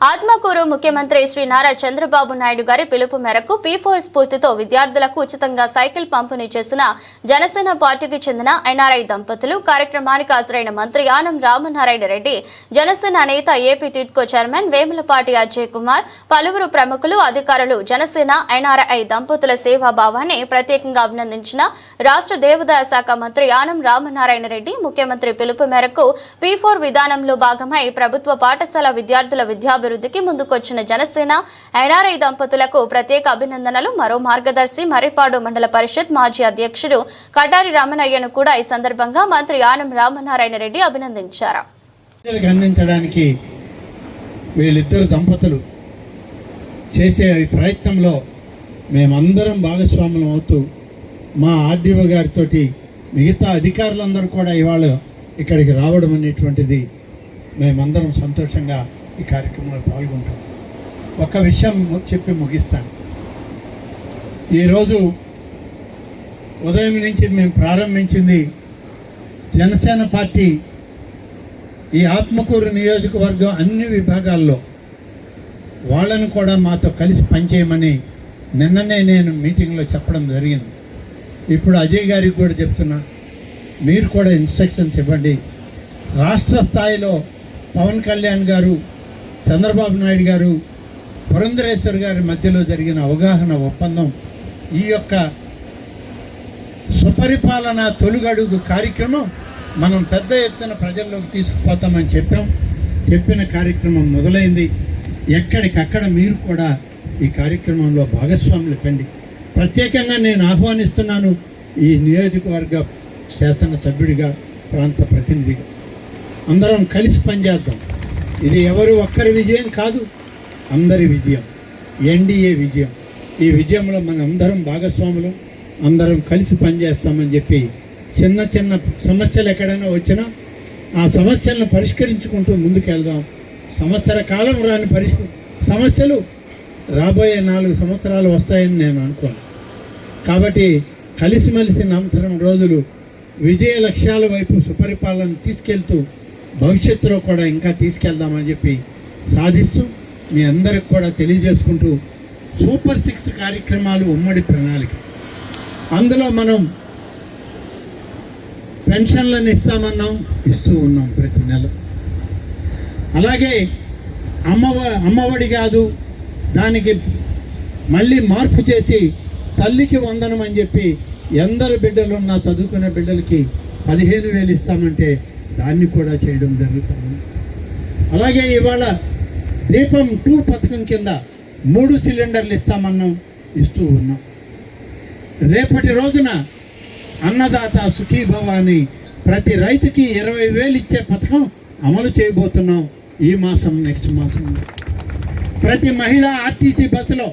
ఆత్మకూరు ముఖ్యమంత్రి శ్రీ నారా చంద్రబాబు నాయుడు గారి పిలుపు మేరకు పీ ఫోర్ స్ఫూర్తితో విద్యార్థులకు ఉచితంగా సైకిల్ పంపిణీ చేసిన జనసేన పార్టీకి చెందిన ఎన్ఆర్ఐ దంపతులు కార్యక్రమానికి హాజరైన మంత్రి ఆనం రామనారాయణ రెడ్డి జనసేన నేత AP TIDCO chairman Vemulapati Ajay Kumar పలువురు ప్రముఖులు అధికారులు జనసేన ఎన్ఆర్ఐ దంపతుల సేవాభావాన్ని ప్రత్యేకంగా అభినందించిన రాష్ట్ర దేవాదాయ శాఖ మంత్రి ఆనం రామనారాయణ రెడ్డి ముఖ్యమంత్రి పిలుపు మేరకు పీ ఫోర్ విధానంలో భాగమై ప్రభుత్వ పాఠశాల విద్యార్థుల అభివృద్ధికి ముందుకొచ్చిన జనసేన ఎన్ఆర్ఐ దంపతులకు ప్రత్యేక అభినందనలు. మరో మార్గదర్శి మర్రిపాడు మండల పరిషత్ మాజీ అధ్యక్షుడు కటారి రామనయ్యను కూడా ఈ సందర్భంగా మంత్రి ఆనం రామనారాయణ రెడ్డి అభినందించారు. అందించడానికి వీళ్ళిద్దరు దంపతులు చేసే ప్రయత్నంలో మేమందరం భాగస్వాములం అవుతూ మా ఆర్డీఓ గారితో మిగతా అధికారులందరూ కూడా ఇవాళ ఇక్కడికి రావడం అనేటువంటిది మేమందరం సంతోషంగా ఈ కార్యక్రమంలో పాల్గొంటాం. ఒక విషయం చెప్పి ముగిస్తాను. ఈరోజు ఉదయం నుంచి మేము ప్రారంభించింది జనసేన పార్టీ ఈ ఆత్మకూరు నియోజకవర్గం అన్ని విభాగాల్లో వాళ్ళను కూడా మాతో కలిసి పనిచేయమని నిన్ననే నేను మీటింగ్లో చెప్పడం జరిగింది. ఇప్పుడు అజయ్ గారికి కూడా చెప్తున్నా మీరు కూడా ఇన్స్ట్రక్షన్స్ ఇవ్వండి. రాష్ట్ర స్థాయిలో పవన్ కళ్యాణ్ గారు చంద్రబాబు నాయుడు గారు పురంధరేశ్వర్ గారి మధ్యలో జరిగిన అవగాహన ఒప్పందం ఈ యొక్క సుపరిపాలన తొలుగడుగు కార్యక్రమం మనం పెద్ద ఎత్తున ప్రజల్లోకి తీసుకుపోతామని చెప్పాం. చెప్పిన కార్యక్రమం మొదలైంది. ఎక్కడికక్కడ మీరు కూడా ఈ కార్యక్రమంలో భాగస్వాములు కండి. ప్రత్యేకంగా నేను ఆహ్వానిస్తున్నాను ఈ నియోజకవర్గ శాసన సభ్యుడిగా ప్రాంత ప్రతినిధిగా. అందరం కలిసి పనిచేద్దాం. ఇది ఎవరు ఒక్కరి విజయం కాదు అందరి విజయం ఎన్డీఏ విజయం. ఈ విజయంలో మనం అందరం భాగస్వాములు అందరం కలిసి పనిచేస్తామని చెప్పి చిన్న చిన్న సమస్యలు ఎక్కడైనా వచ్చినా ఆ సమస్యలను పరిష్కరించుకుంటూ ముందుకెళ్దాం. సంవత్సర కాలం రాని పరిస్థితి సమస్యలు రాబోయే నాలుగు సంవత్సరాలు వస్తాయని నేను అనుకోను. కాబట్టి కలిసిమెలిసి సంవత్సరం రోజులు విజయ లక్ష్యాల వైపు సుపరిపాలన తీసుకెళ్తూ భవిష్యత్తులో కూడా ఇంకా తీసుకెళ్దామని చెప్పి సాధిస్తూ మీ అందరికి కూడా తెలియజేసుకుంటూ సూపర్ సిక్స్ కార్యక్రమాలు ఉమ్మడి ప్రణాళిక. అందులో మనం పెన్షన్లను ఇస్తామన్నాం ఇస్తూ ఉన్నాం ప్రతి నెల. అలాగే అమ్మవ అమ్మఒడి కాదు దానికి మళ్ళీ మార్పు చేసి తల్లికి వందనం అని చెప్పి ఎందరు బిడ్డలున్నా చదువుకునే బిడ్డలకి పదిహేను వేలు ఇస్తామంటే దాన్ని కూడా చేయడం జరుగుతుంది. అలాగే ఇవాళ దీపం టూ పథకం కింద మూడు సిలిండర్లు ఇస్తామన్నాం ఇస్తూ ఉన్నాం. రేపటి రోజున అన్నదాత సుఖీభవ అని ప్రతి రైతుకి ఇరవై వేలు ఇచ్చే పథకం అమలు చేయబోతున్నాం ఈ మాసం నెక్స్ట్ మాసం. ప్రతి మహిళ ఆర్టీసీ బస్సులో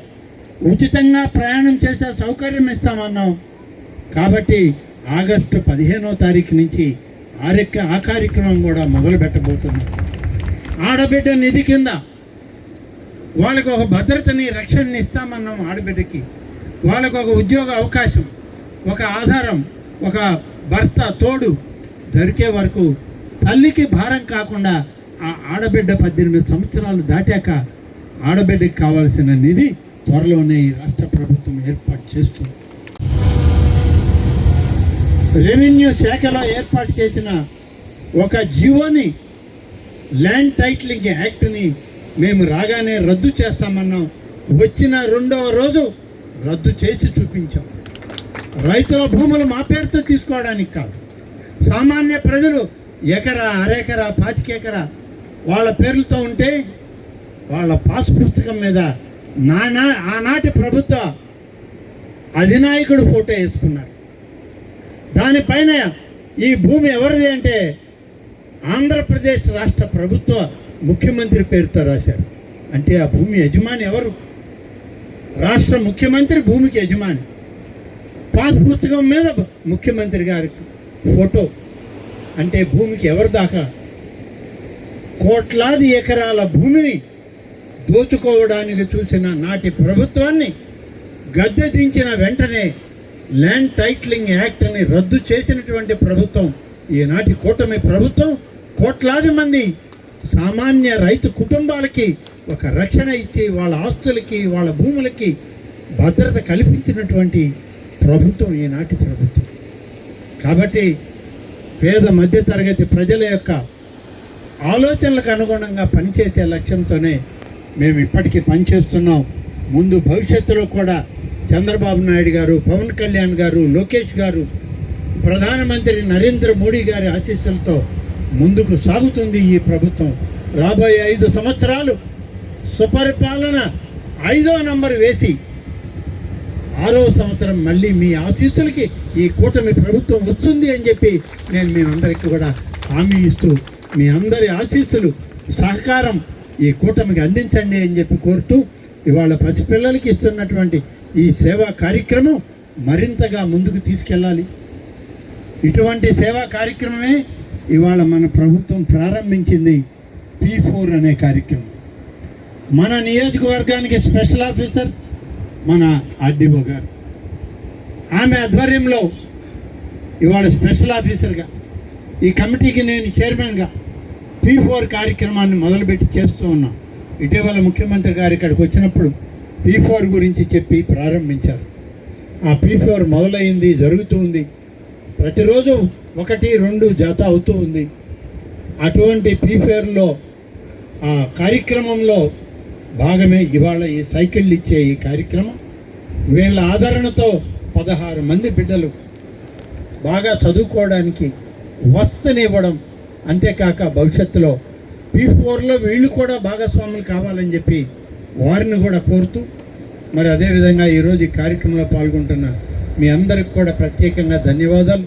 ఉచితంగా ప్రయాణం చేసే సౌకర్యం ఇస్తామన్నాం. కాబట్టి ఆగస్టు పదిహేనో తారీఖు నుంచి ఆరెక్క ఆ కార్యక్రమం కూడా మొదలు పెట్టబోతున్నాం ఆడబిడ్డ నిధి కింద వాళ్ళకు ఒక భద్రతని రక్షణని ఇస్తామన్నాం ఆడబిడ్డకి. వాళ్ళకు ఒక ఉద్యోగ అవకాశం ఒక ఆధారం ఒక భర్త తోడు దొరికే వరకు తల్లికి భారం కాకుండా ఆ ఆడబిడ్డ పద్దెనిమిది సంవత్సరాలు దాటాక ఆడబిడ్డకి కావాల్సిన నిధి త్వరలోనే ఈ రాష్ట్ర ప్రభుత్వం ఏర్పాటు చేస్తుంది. రెవెన్యూ శాఖలో ఏర్పాటు చేసిన ఒక జీవోని ల్యాండ్ టైటిలింగ్ యాక్ట్ని మేము రాగానే రద్దు చేస్తామన్నాం. వచ్చిన రెండవ రోజు రద్దు చేసి చూపించాం. రైతుల భూములు మా పేరుతో తీసుకోవడానికి కాదు. సామాన్య ప్రజలు ఎకరా అరెకరా పాతికెకరా వాళ్ళ పేర్లతో ఉంటే వాళ్ళ పాస్ పుస్తకం మీద నానా ఆనాటి ప్రభుత్వ అధినాయకుడు ఫోటో వేసుకున్నారు. దానిపైన ఈ భూమి ఎవరిది అంటే ఆంధ్రప్రదేశ్ రాష్ట్ర ప్రభుత్వ ముఖ్యమంత్రి పేరుతో రాశారు. అంటే ఆ భూమి యజమాని ఎవరు? రాష్ట్ర ముఖ్యమంత్రి భూమికి యజమాని. పాస్ పుస్తకం మీద ముఖ్యమంత్రి గారి ఫోటో. అంటే భూమికి ఎవరు దాకా? కోట్లాది ఎకరాల భూమిని దోచుకోవడానికి చూసిన నాటి ప్రభుత్వాన్ని గద్దె దించిన వెంటనే ల్యాండ్ టైటిలింగ్ యాక్ట్ని రద్దు చేసినటువంటి ప్రభుత్వం ఈనాటి కూటమి ప్రభుత్వం కోట్లాది మంది సామాన్య రైతు కుటుంబాలకి ఒక రక్షణ ఇచ్చి వాళ్ళ ఆస్తులకి వాళ్ళ భూములకి భద్రత కల్పించినటువంటి ప్రభుత్వం ఈనాటి ప్రభుత్వం. కాబట్టి పేద మధ్యతరగతి ప్రజల యొక్క ఆలోచనలకు అనుగుణంగా పనిచేసే లక్ష్యంతోనే మేము ఇప్పటికీ పనిచేస్తున్నాం. ముందు భవిష్యత్తులో కూడా చంద్రబాబు నాయుడు గారు పవన్ కళ్యాణ్ గారు లోకేష్ గారు ప్రధానమంత్రి నరేంద్ర మోడీ గారి ఆశీస్సులతో ముందుకు సాగుతుంది ఈ ప్రభుత్వం. రాబోయే ఐదు సంవత్సరాలు సుపరిపాలన ఐదో నంబర్ వేసి ఆరో సంవత్సరం మళ్ళీ మీ ఆశీస్సులకి ఈ కూటమి ప్రభుత్వం వస్తుంది అని చెప్పి నేను మీ అందరికీ కూడా హామీ ఇస్తూ మీ అందరి ఆశీస్సులు సహకారం ఈ కూటమికి అందించండి అని చెప్పి కోరుతూ ఇవాళ పసిపిల్లలకి ఇస్తున్నటువంటి ఈ సేవా కార్యక్రమం మరింతగా ముందుకు తీసుకెళ్ళాలి. ఇటువంటి సేవా కార్యక్రమమే ఇవాళ మన ప్రభుత్వం ప్రారంభించింది. పీ ఫోర్ అనే కార్యక్రమం. మన నియోజకవర్గానికి స్పెషల్ ఆఫీసర్ మన ఆర్డీఓ గారు. ఆమె ఆధ్వర్యంలో ఇవాళ స్పెషల్ ఆఫీసర్గా ఈ కమిటీకి నేను చైర్మన్గా పీ ఫోర్ కార్యక్రమాన్ని మొదలుపెట్టి చేస్తూ ఉన్నాం. ఇటీవల ముఖ్యమంత్రి గారు ఇక్కడికి వచ్చినప్పుడు పీ ఫోర్ గురించి చెప్పి ప్రారంభించారు. ఆ పీ ఫోర్ మొదలైంది జరుగుతుంది. ప్రతిరోజు ఒకటి రెండు జాత అవుతూ ఉంది. అటువంటి పీ ఫోర్లో ఆ కార్యక్రమంలో భాగమే ఇవాళ ఈ సైకిళ్ళు ఇచ్చే ఈ కార్యక్రమం. వీళ్ళ ఆదరణతో పదహారు మంది బిడ్డలు బాగా చదువుకోవడానికి వస్తనివ్వడం అంతేకాక భవిష్యత్తులో. పీ ఫోర్లో వీళ్ళు కూడా భాగస్వాములు కావాలని చెప్పి వారిని కూడా కోరుతూ మరి అదేవిధంగా ఈరోజు ఈ కార్యక్రమంలో పాల్గొంటున్న మీ అందరికి కూడా ప్రత్యేకంగా ధన్యవాదాలు.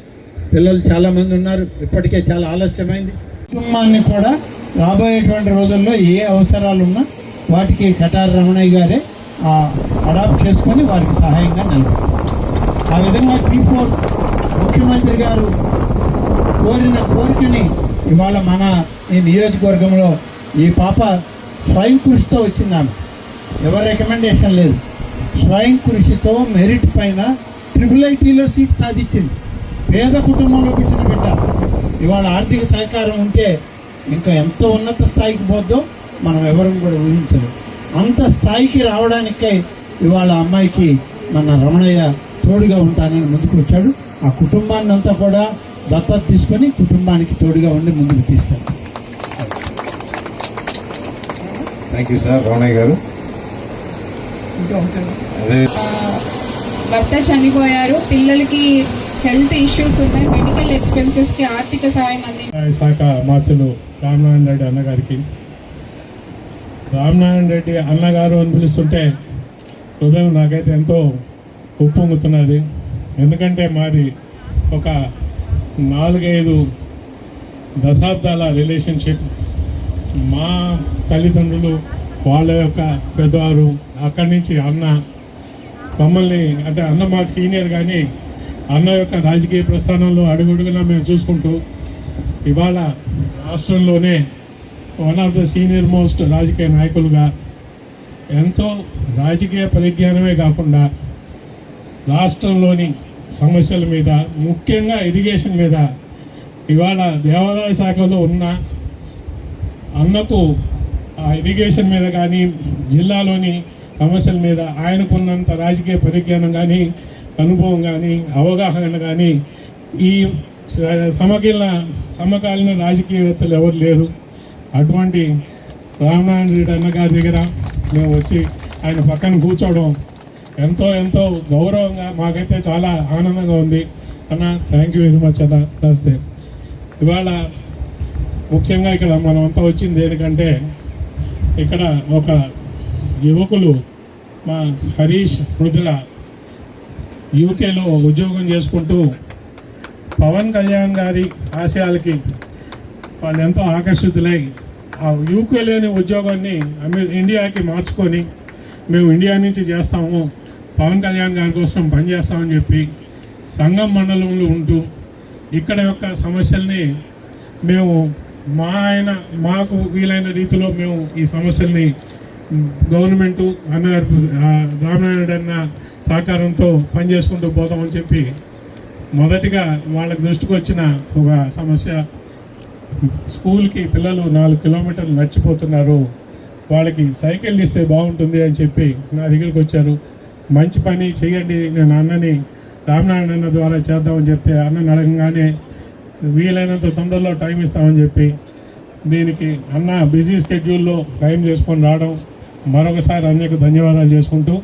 పిల్లలు చాలామంది ఉన్నారు ఇప్పటికే చాలా ఆలస్యమైంది. కుటుంబాన్ని కూడా రాబోయేటువంటి రోజుల్లో ఏ అవసరాలు ఉన్నా వాటికి కటార్ రమణయ్య గారే అడాప్ట్ చేసుకొని వారికి సహాయంగా నిలబడారు ఆ విధంగా టీ ఫోర్ ముఖ్యమంత్రి గారు కోరిన కోరికని ఇవాళ మన ఈ నియోజకవర్గంలో ఈ పాప స్వయం కృషితో వచ్చింది ఆమె. ఎవరి రికమెండేషన్ లేదు. స్వయం కృషితో మెరిట్ పైన ట్రిపుల్ ఐటీలో సీట్ సాధించింది. పేద కుటుంబంలో పుట్టిన బిడ్డ. ఇవాళ ఆర్థిక సహకారం ఉంటే ఇంకా ఎంతో ఉన్నత స్థాయికి పోద్దో మనం ఎవరం కూడా ఊహించలేం. అంత స్థాయికి రావడానికై ఇవాళ అమ్మాయికి మన రమణయ్య తోడుగా ఉంటానని ముందుకు వచ్చాడు. ఆ కుటుంబాన్ని అంతా కూడా దత్తత తీసుకొని కుటుంబానికి తోడుగా ఉండి ముందుకు తీస్తాడు. థ్యాంక్ యూ సార్ రమణయ్య గారు. భర్త చనిపోయారు. పిల్లలకి హెల్త్ ఇష్యూస్ ఉన్నాయి మెడికల్ ఎక్స్పెన్సెస్కి ఆర్థిక సహాయం అంది. శాఖ మార్చులు రామనారాయణ రెడ్డి అన్నగారికి. రామనారాయణ రెడ్డి అన్నగారు అని పిలుస్తుంటే హృదయం నాకైతే ఎంతో ఉప్పొంగుతున్నది. ఎందుకంటే మాది ఒక నాలుగైదు దశాబ్దాల రిలేషన్షిప్. మా తల్లిదండ్రులు వాళ్ళ యొక్క పెద్దవారు అక్కడి నుంచి అన్న మమ్మల్ని అంటే అన్న మాకు సీనియర్ కానీ అన్న యొక్క రాజకీయ ప్రస్థానంలో అడుగుడుగునా మేము చూసుకుంటూ ఇవాళ రాష్ట్రంలోనే one of the senior most రాజకీయ నాయకులుగా ఎంతో రాజకీయ పరిజ్ఞానమే కాకుండా రాష్ట్రంలోని సమస్యల మీద ముఖ్యంగా ఇరిగేషన్ మీద ఇవాళ దేవాదాయ శాఖలో ఉన్న అన్నకు ఇరిగేషన్ మీద కానీ జిల్లాలోని సమస్యల మీద ఆయనకున్నంత రాజకీయ పరిజ్ఞానం కానీ అనుభవం కానీ అవగాహన కానీ ఈ స- సమకాలీన సమకాలీన రాజకీయవేత్తలు ఎవరు లేరు. అటువంటి రామనారాయణ రెడ్డి అన్నగారి దగ్గర మేము వచ్చి ఆయన పక్కన కూర్చోవడం ఎంతో ఎంతో గౌరవంగా మాకైతే చాలా ఆనందంగా ఉంది. అన్న థ్యాంక్ యూ వెరీ మచ్ అన్న. నమస్తే. ఇవాళ ముఖ్యంగా ఇక్కడ మనం అంతా వచ్చింది ఏంటంటే ఇక్కడ ఒక యువకులు మా హరీష్ మృదుల యూకేలో ఉద్యోగం చేసుకుంటూ పవన్ కళ్యాణ్ గారి ఆశయాలకి వాళ్ళు ఎంతో ఆకర్షితులై ఆ యూకేలోని ఉద్యోగాన్ని అమె ఇండియాకి మార్చుకొని మేము ఇండియా నుంచి చేస్తాము పవన్ కళ్యాణ్ గారి కోసం పనిచేస్తామని చెప్పి సంఘం మండలంలో ఉంటూ ఇక్కడ యొక్క సమస్యల్ని మేము మా ఆయన మాకు వీలైన రీతిలో మేము ఈ సమస్యల్ని గవర్నమెంటు అన్నగారు రామనారాయణ అన్న సహకారంతో పనిచేసుకుంటూ పోతామని చెప్పి మొదటిగా వాళ్ళకి దృష్టికి వచ్చిన ఒక సమస్య స్కూల్కి పిల్లలు నాలుగు కిలోమీటర్లు నడిచిపోతున్నారు. వాళ్ళకి సైకిల్ ఇస్తే బాగుంటుంది అని చెప్పి నా దగ్గరికి వచ్చారు. మంచి పని చేయండి నేను అన్నని రామనారాయణ అన్న ద్వారా చేద్దామని చెప్తే అన్నని అడగంగానే వీలైనంత తొందరలో టైం ఇస్తామని చెప్పి దీనికి అన్న బిజీ స్కెడ్యూల్లో టైం చేసుకొని రావడం మరొకసారి అన్నకు ధన్యవాదాలు చేసుకుంటూ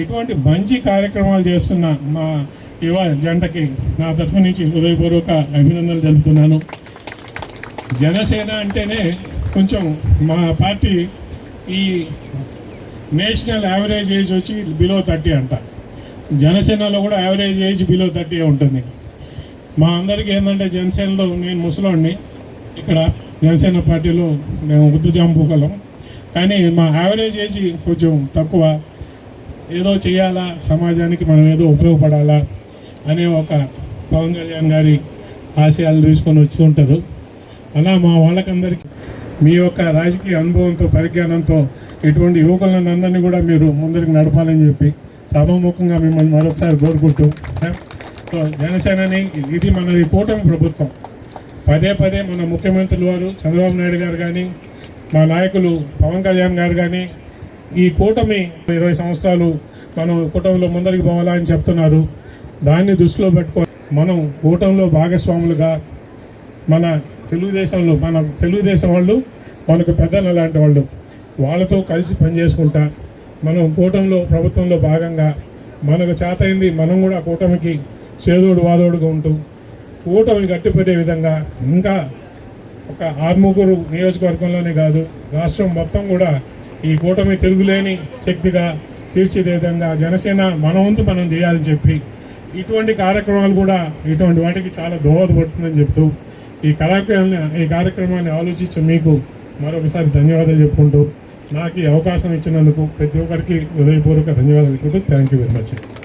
ఇటువంటి మంచి కార్యక్రమాలు చేస్తున్న మా యువ జంటకి నా తరఫు నుంచి హృదయపూర్వక అభినందనలు తెలుపుతున్నాను. జనసేన అంటేనే కొంచెం మా పార్టీ ఈ నేషనల్ యావరేజ్ ఏజ్ వచ్చి బిలో థర్టీ అంట. జనసేనలో కూడా యావరేజ్ ఏజ్ బిలో థర్టీ ఉంటుంది. మా అందరికీ ఏంటంటే జనసేనలో నేను ముసలోడిని. ఇక్కడ జనసేన పార్టీలో మేము ఉద్దు జాంబూకలం కానీ మా యావరేజ్ ఏజ్ కొంచెం తక్కువ. ఏదో చేయాలా సమాజానికి మనం ఏదో ఉపయోగపడాలా అనే ఒక పవన్ కళ్యాణ్ గారి ఆశయాలు తీసుకొని వస్తుంటారు. అలా మా వాళ్ళకందరికీ మీ యొక్క రాజకీయ అనుభవంతో పరిజ్ఞానంతో ఇటువంటి యువకులను అందరినీ కూడా మీరు ముందరికి నడపాలని చెప్పి సభాముఖంగా మిమ్మల్ని మరొకసారి కోరుకుంటూ జనసేనని ఇది మనది కూటమి ప్రభుత్వం. పదే పదే మన ముఖ్యమంత్రులు వారు చంద్రబాబు నాయుడు గారు కానీ మా నాయకులు పవన్ కళ్యాణ్ గారు కానీ ఈ కూటమి ఇరవై సంవత్సరాలు మనం కూటమిలో ముందరికి పోవాలా అని చెప్తున్నారు. దాన్ని దృష్టిలో పెట్టుకొని మనం కూటమిలో భాగస్వాములుగా మన తెలుగుదేశంలో మన తెలుగుదేశం వాళ్ళు మనకు పెద్దలు లాంటి వాళ్ళు వాళ్ళతో కలిసి పనిచేసుకుంటా మనం కూటమిలో ప్రభుత్వంలో భాగంగా మనకు చేతయింది మనం కూడా కూటమికి చేదోడు వాదోడుగా ఉంటూ కూటమిని గట్టిపడే విధంగా ఇంకా ఒక ఆర్ముగురు నియోజకవర్గంలోనే కాదు రాష్ట్రం మొత్తం కూడా ఈ కూటమి తిరుగులేని శక్తిగా తీర్చిదే విధంగా జనసేన మన వంతు మనం చేయాలని చెప్పి ఇటువంటి కార్యక్రమాలు కూడా ఇటువంటి వాటికి చాలా దోహదపడుతుందని చెప్తూ ఈ కార్యక్రమాన్ని ఈ కార్యక్రమాన్ని ఆలోచించి మీకు మరొకసారి ధన్యవాదాలు చెప్పుకుంటూ నాకు ఈ అవకాశం ఇచ్చినందుకు ప్రతి ఒక్కరికి హృదయపూర్వక ధన్యవాదాలు చెప్పుకుంటూ థ్యాంక్ యూ వెరీ మచ్